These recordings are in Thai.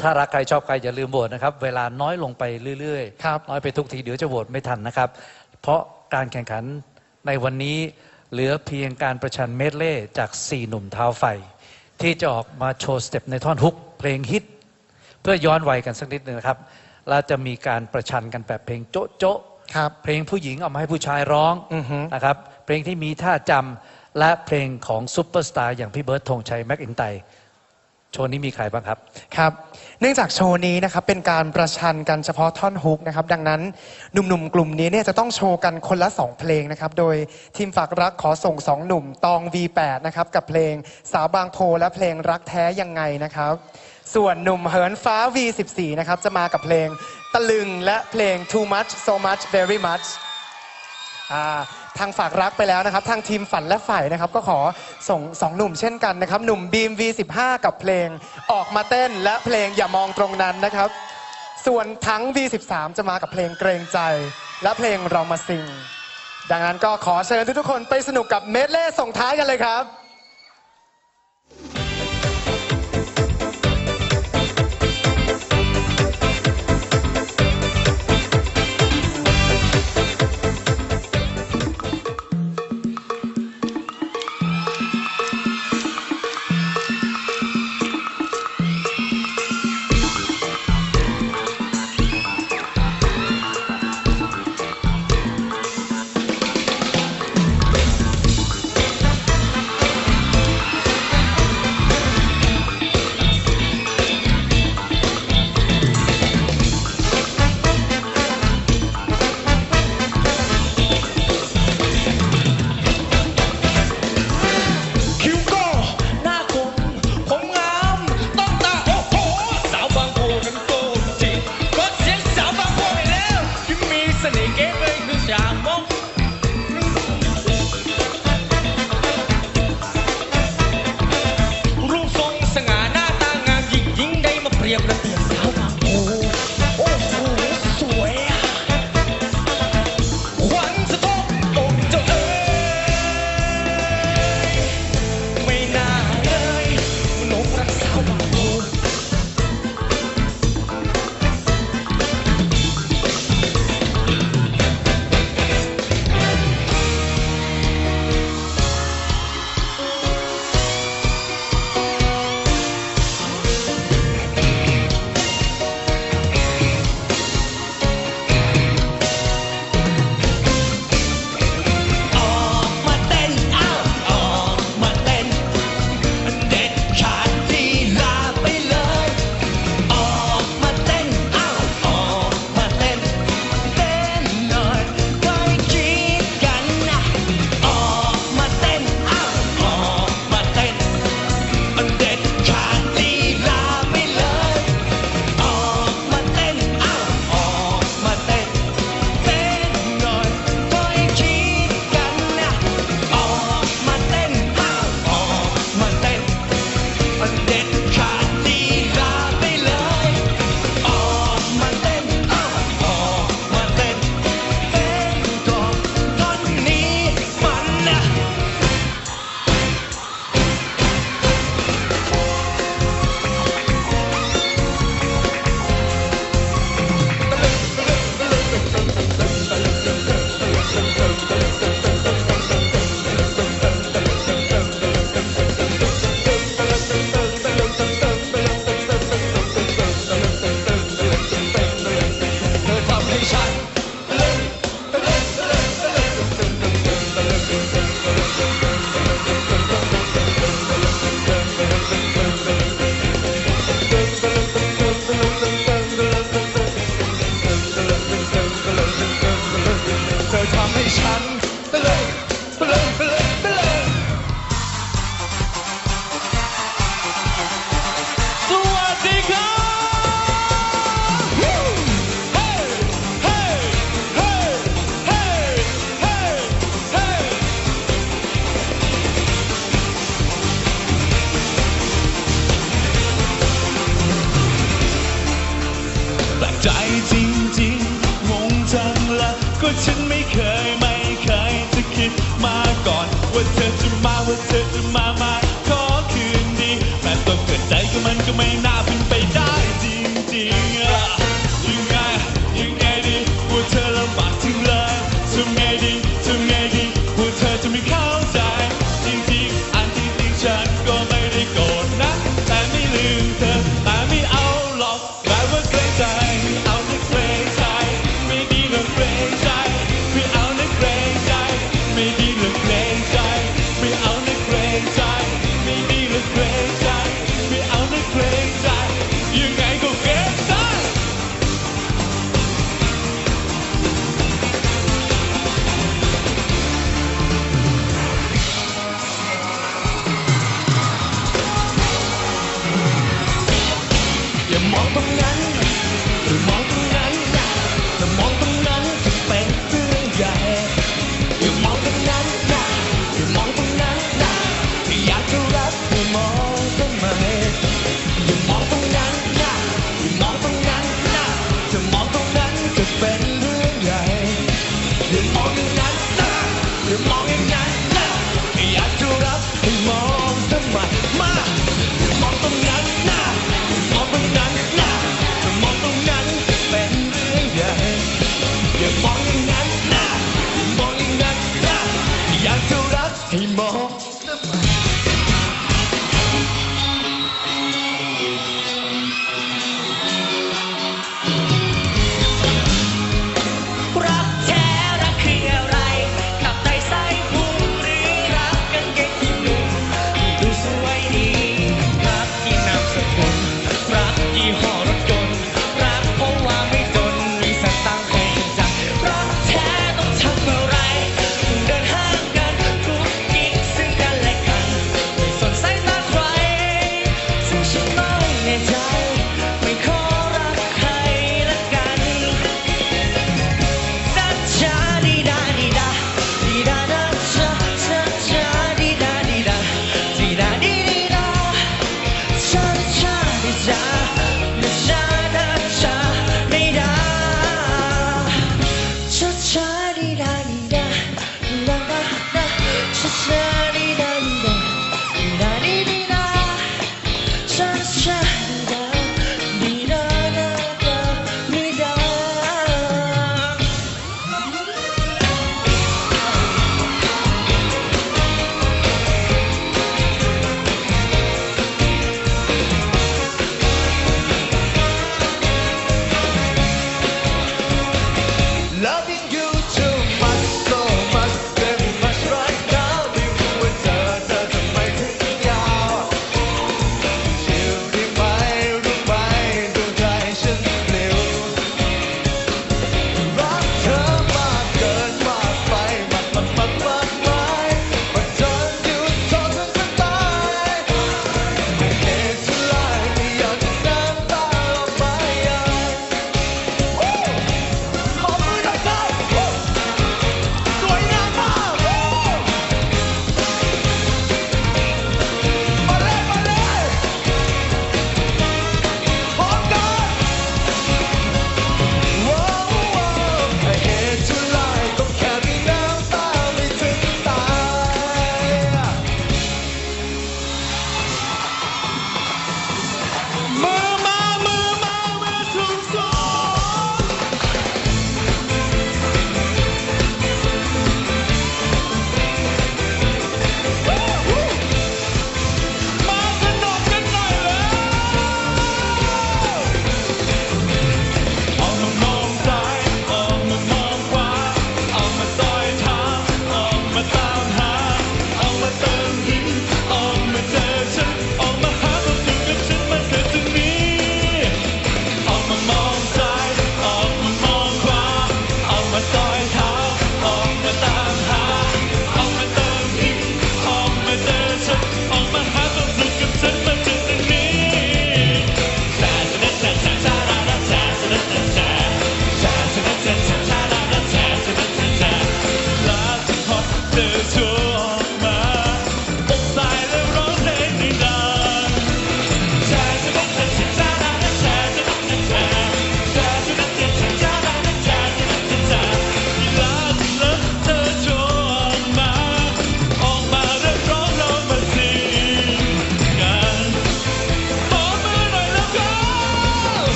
ถ้ารักใครชอบใครอย่าลืมโหวตนะครับ เวลาน้อยลงไปเรื่อยครับน้อยไปทุกทีเดี๋ยวจะโหวตไม่ทันนะครับ เพราะการแข่งขันในวันนี้เหลือเพียงการประชันเมดเล่จาก 4 หนุ่มเท้าไฟ ที่จะออกมาโชว์สเต็ปในท่อนฮุกเพลงฮิต เพื่อย้อนวัยกันสักนิดหนึ่งนะครับแล้วจะมีการประชันกันแบบเพลงโจ๊ะโจ๊ะครับเพลงผู้หญิงเอามาให้ผู้ชายร้องอือฮึนะครับเพลงที่มีท่าจำและเพลงของซุปเปอร์สตาร์อย่างพี่เบิร์ดธงชัยแม็กอินไตร์ โชว์นี้มีใครบ้างครับ ครับ เนื่องจากโชว์นี้นะครับเป็นการประชันกันเฉพาะท่อนฮุกนะครับ ดังนั้นหนุ่มๆ กลุ่มนี้เนี่ยจะต้องโชว์กันคนละ 2 เพลงนะครับ โดยทีมฝากรักขอส่ง 2 หนุ่มตอง V8 นะครับ กับเพลงสาวบางโพและเพลงรักแท้ยังไงนะครับ ส่วนหนุ่มเหินฟ้า V14 นะครับจะมากับเพลงตะลึงและเพลง too much so much very much อ่าทางฝากรักไปแล้วนะครับ ทางทีมฝันและฝ่ายนะครับ ก็ขอส่งสองหนุ่มเช่นกันนะครับ หนุ่มบีม V15 กับเพลงออกมาเต้นและเพลงอย่ามองตรงนั้นนะครับ ส่วนทั้ง V13 จะมากับเพลงเกรงใจ และเพลงเรามาซิง ดังนั้นก็ขอเชิญทุกๆคนไปสนุกกับเมดเล่ส่งท้ายกันเลยครับ ละ อย่ามองตรงนั้นหรือมองตรงนั้น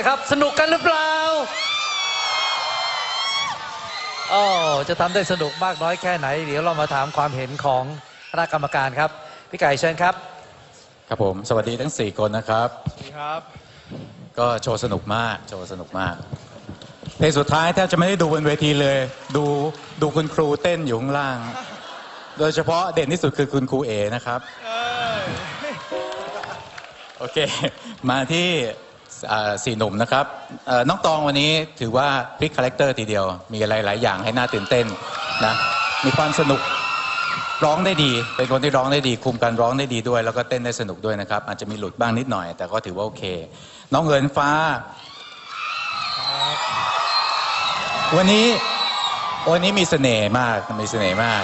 อยครับ สนุกกันหรือเปล่าอ๋อจะทำได้สนุกมากน้อยแค่ไหน เดี๋ยวเรามาถามความเห็นของคณะกรรมการครับ พี่ไก่เชิญครับ ครับผม สวัสดีทั้ง 4 คนนะครับครับ ก็โชว์สนุกมาก โชว์สนุกมาก เพลงสุดท้ายแทบจะไม่ได้ดูบนเวทีเลย ดูดูคุณครูเต้นอยู่ข้างล่าง โดยเฉพาะเด่นที่สุดคือคุณครูเอนะครับ โอเค มาที่อ่า สี่หนุ่มนะครับน้องตองวันนี้ถือว่าพลิกคาแรคเตอร์ทีเดียว มีอะไรหลายอย่างให้น่าตื่นเต้นนะมีความสนุกร้องได้ดี เป็นคนที่ร้องได้ดี คุมการร้องได้ดีด้วย แล้วก็เต้นได้สนุกด้วยนะครับ อาจจะมีหลุดบ้างนิดหน่อย แต่ก็ถือว่าโอเค น้องเหินฟ้า วันนี้วันนี้มีเสน่ห์มากมีเสน่ห์มาก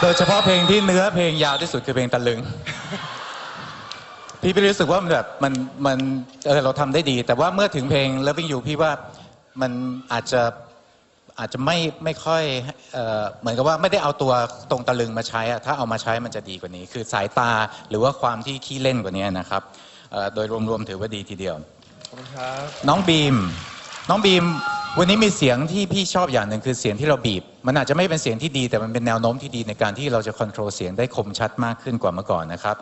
โดยเฉพาะเพลงที่เนื้อเพลงยาวที่สุดคือเพลงตะลึง พี่พี่รู้สึกว่ามันแบบมันมันเออเราทำได้ดี แต่ว่าเมื่อถึงเพลง Loving You พี่ว่ามันอาจจะอาจจะไม่ไม่ค่อยเอ่อเหมือนกับว่าไม่ได้เอาตัวตรงตะลึงมาใช้อะถ้าเอามาใช้มันจะดีกว่านี้ คือสายตาหรือว่าความที่ขี้เล่นกว่านี้นะครับเอ่อโดยรวมๆถือว่าดีทีเดียวน้องบีม น้องบีม วันนี้มีเสียงที่พี่ชอบอย่างหนึ่งคือเสียงที่เราบีบ มันอาจจะไม่เป็นเสียงที่ดี แต่มันเป็นแนวโน้มที่ดีในการที่เราจะควบคุมเสียงได้คมชัดมากขึ้นกว่าเมื่อก่อนนะครับ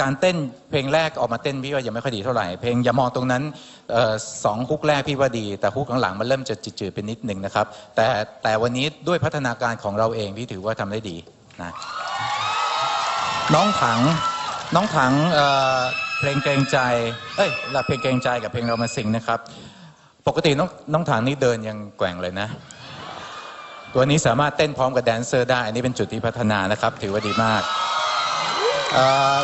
การเต้นเพลงแรกออกมาเต้นพี่ว่ายังไม่ค่อยดีเท่าไหร่เพลงอย่ามองตรงนั้นออสองฮุกแรกพี่ว่าดี แต่ฮุกหลังๆมันเริ่มจะจืดๆเป็นนิดหนึ่งนะครับ แต่แต่วันนี้ด้วยพัฒนาการของเราเองพี่ถือว่าทำได้ดีนะน้องถังน้องถังเเพลงเกรงใจเอ้ยละเพลงเกรงใจกับเพลงเรามาสิงนะครับ ปกติน้องน้องถังนี่เดินยังแกว่งเลยนะ ตัวนี้สามารถเต้นพร้อมกับแดนเซอร์ได้ อันนี้เป็นจุดที่พัฒนานะครับ ถือว่าดีมากเ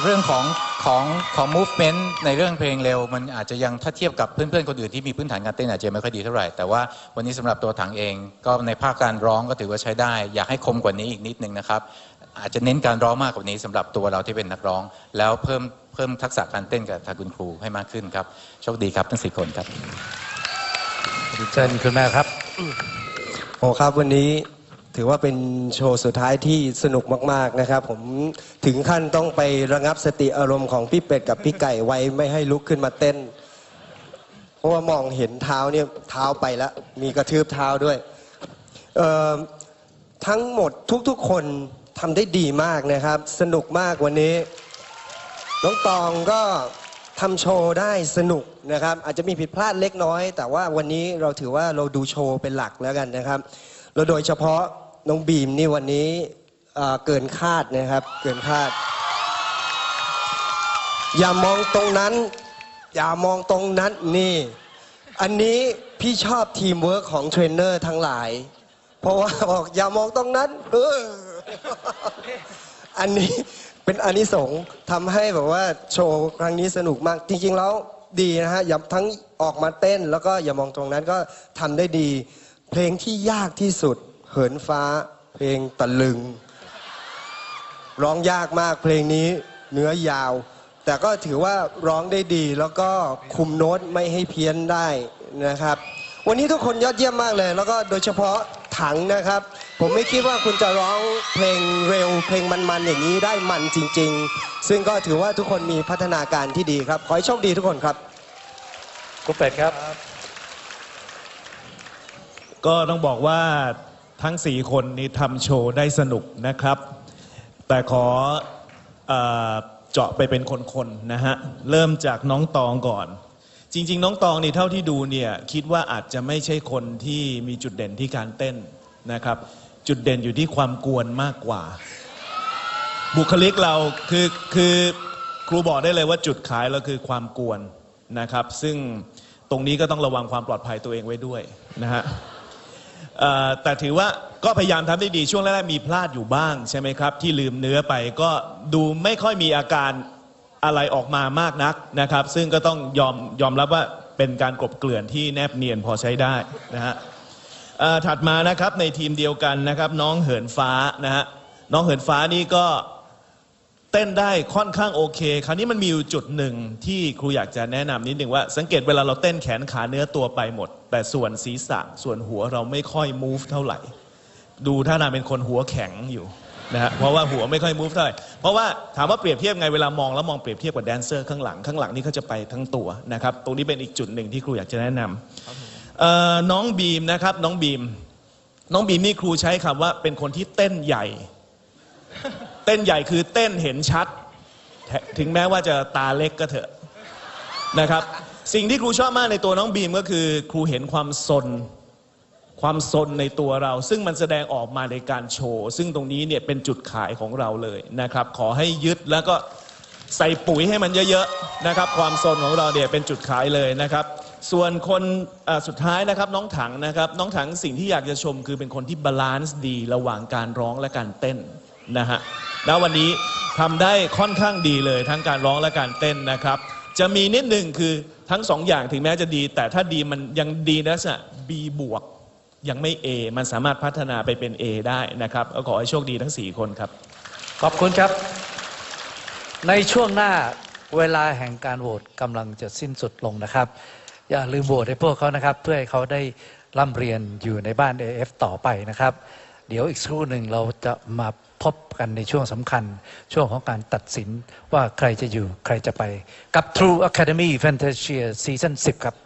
เรื่องของของของ movement ในเรื่องเพลงเร็ว มันอาจจะยังถ้าเทียบกับเพื่อนๆ คนอื่นที่มีพื้นฐานการเต้นอาจจะไม่ค่อยดีเท่าไหร่ แต่ว่าวันนี้สำหรับตัวถังเอง ก็ในภาคการร้องก็ถือว่าใช้ได้ อยากให้คมกว่านี้อีกนิดนึงนะครับ อาจจะเน้นการร้องมากกว่านี้สำหรับตัวเราที่เป็นนักร้อง แล้วเพิ่มเพิ่มทักษะการเต้นกับทางคุณครูให้มากขึ้นครับโชคดีครับทั้งสี่คนครับ เชิญคุณแม่ครับ โอ้ครับวันนี้ถือว่าเป็นโชว์สุดท้ายที่สนุกมากๆนะครับ ผมถึงขั้นต้องไประงับสติอารมณ์ของพี่เป็ดกับพี่ไก่ไว้ไม่ให้ลุกขึ้นมาเต้น เพราะว่ามองเห็นเท้าเนี่ยเท้าไปแล้ว มีกระทืบเท้าด้วยทั้งหมดทุกๆคนทำได้ดีมากนะครับ สนุกมากวันนี้ น้องตองก็ ทำโชว์ได้สนุกนะครับ อาจจะมีผิดพลาดเล็กน้อย แต่ว่าวันนี้เราถือว่าเราดูโชว์เป็นหลักแล้วกันนะครับแล้วโดยเฉพาะน้องบีมนี่วันนี้เเกินคาดนะครับ เกินคาด อย่ามองตรงนั้น อย่ามองตรงนั้นนี่ อันนี้พี่ชอบทีมเวิร์กของเทรนเนอร์ทั้งหลาย เพราะว่าบอกอย่ามองตรงนั้น เออ อันนี้ เป็นอานิสงส์ทำให้แบบว่าโชว์ครั้งนี้สนุกมาก จริงๆแล้วดีนะฮะอย่าทั้งออกมาเต้น แล้วก็อย่ามองตรงนั้นก็ทำได้ดี เพลงที่ยากที่สุด เหินฟ้า เพลงตะลึง ร้องยากมากเพลงนี้เนื้อยาว แต่ก็ถือว่าร้องได้ดีแล้วก็คุมโน้ตไม่ให้เพี้ยนได้นะครับ วันนี้ทุกคนยอดเยี่ยมมากเลย แล้วก็โดยเฉพาะถังนะครับ ผมไม่คิดว่าคุณจะร้องเพลงเร็วเพลงมันๆอย่างนี้ได้มันจริง ๆ ซึ่งก็ถือว่าทุกคนมีพัฒนาการที่ดีครับ ขอให้โชคดีทุกคนครับคุณเป็ดครับ ก็ต้องบอกว่าทั้ง4คนนี้ทำโชว์ได้สนุกนะครับ แต่ขอเออเจาะไปเป็นคนๆนะฮะ เริ่มจากน้องตองก่อน จริง ๆ น้องตองนี่เท่าที่ดูเนี่ยคิดว่าอาจจะไม่ใช่คนที่มีจุดเด่นที่การเต้นนะครับ จุดเด่นอยู่ที่ความกวนมากกว่า บุคลิกเราคือคือครูบอกได้เลยว่าจุดขายเราคือความกวนนะครับ ซึ่งตรงนี้ก็ต้องระวังความปลอดภัยตัวเองไว้ด้วยนะฮะแต่ถือว่าก็พยายามทำได้ดีช่วงแรกๆมีพลาดอยู่บ้างใช่ไหมครับ ที่ลืมเนื้อไปก็ดูไม่ค่อยมีอาการอะไรออกมามากนักนะครับ ซึ่งก็ต้องยอมยอมรับว่าเป็นการกลบเกลื่อนที่แนบเนียนพอใช้ได้นะฮะ ถัดมานะครับในทีมเดียวกันนะครับ น้องเหินฟ้านะฮะน้องเหินฟ้านี่ก็เต้นได้ค่อนข้างโอเค คราวนี้มันมีอยู่จุดหนึ่งที่ครูอยากจะแนะนำนิดหนึ่งว่า สังเกตเวลาเราเต้นแขนขาเนื้อตัวไปหมด แต่ส่วนศีรษะส่วนหัวเราไม่ค่อย move เท่าไหร่ ดูท่าทางเป็นคนหัวแข็งอยู่นะฮะเพราะว่าหัวไม่ค่อย move เท่าไหร่เพราะว่าถามว่าเปรียบเทียบไงเวลามองแล้วมองเปรียบเทียบกับแดนเซอร์ข้างหลังข้างหลังนี่เขาจะไปทั้งตัวนะครับตรงนี้เป็นอีกจุดหนึ่งที่ครูอยากจะแนะนำ น้องบีมนะครับ น้องบีม น้องบีมนี่ครูใช้คำว่า เป็นคนที่เต้นใหญ่ เต้นใหญ่คือเต้นเห็นชัด ถึงแม้ว่าจะตาเล็กก็เถอะนะครับ สิ่งที่ครูชอบมากในตัวน้องบีมก็คือ ครูเห็นความสนความสนในตัวเรา ซึ่งมันแสดงออกมาในการโชว์ ซึ่งตรงนี้เนี่ยเป็นจุดขายของเราเลยนะครับ ขอให้ยึดแล้วก็ใส่ปุ๋ยให้มันเยอะๆนะครับ ความสนของเราเนี่ยเป็นจุดขายเลยนะครับ ส่วนคนสุดท้ายนะครับน้องถังนะครับ น้องถังสิ่งที่อยากจะชมคือเป็นคนที่บาลานซ์ดีระหว่างการร้องและการเต้นนะฮะแล้ววันนี้ทำได้ค่อนข้างดีเลยทั้งการร้องและการเต้นนะครับ จะมีนิดหนึ่งคือทั้งสองอย่างถึงแม้จะดี แต่ถ้าดีมันยังดีนลักษณะ B บวกยังไม่ A มันสามารถพัฒนาไปเป็น A ได้นะครับก็ขอให้โชคดีทั้ง 4 คนครับ ขอบคุณครับ ในช่วงหน้าเวลาแห่งการโหวตกำลังจะสิ้นสุดลงนะครับ อย่าลืมโหวตให้พวกเขานะครับ เพื่อให้เขาได้ร่ำเรียนอยู่ในบ้าน AF ต่อไปนะครับ เดี๋ยวอีกสักครู่หนึ่งเราจะมาพบกันในช่วงสำคัญ ช่วงของการตัดสินว่าใครจะอยู่ใครจะไป กับ True Academy Fantasia Season 10 ครับ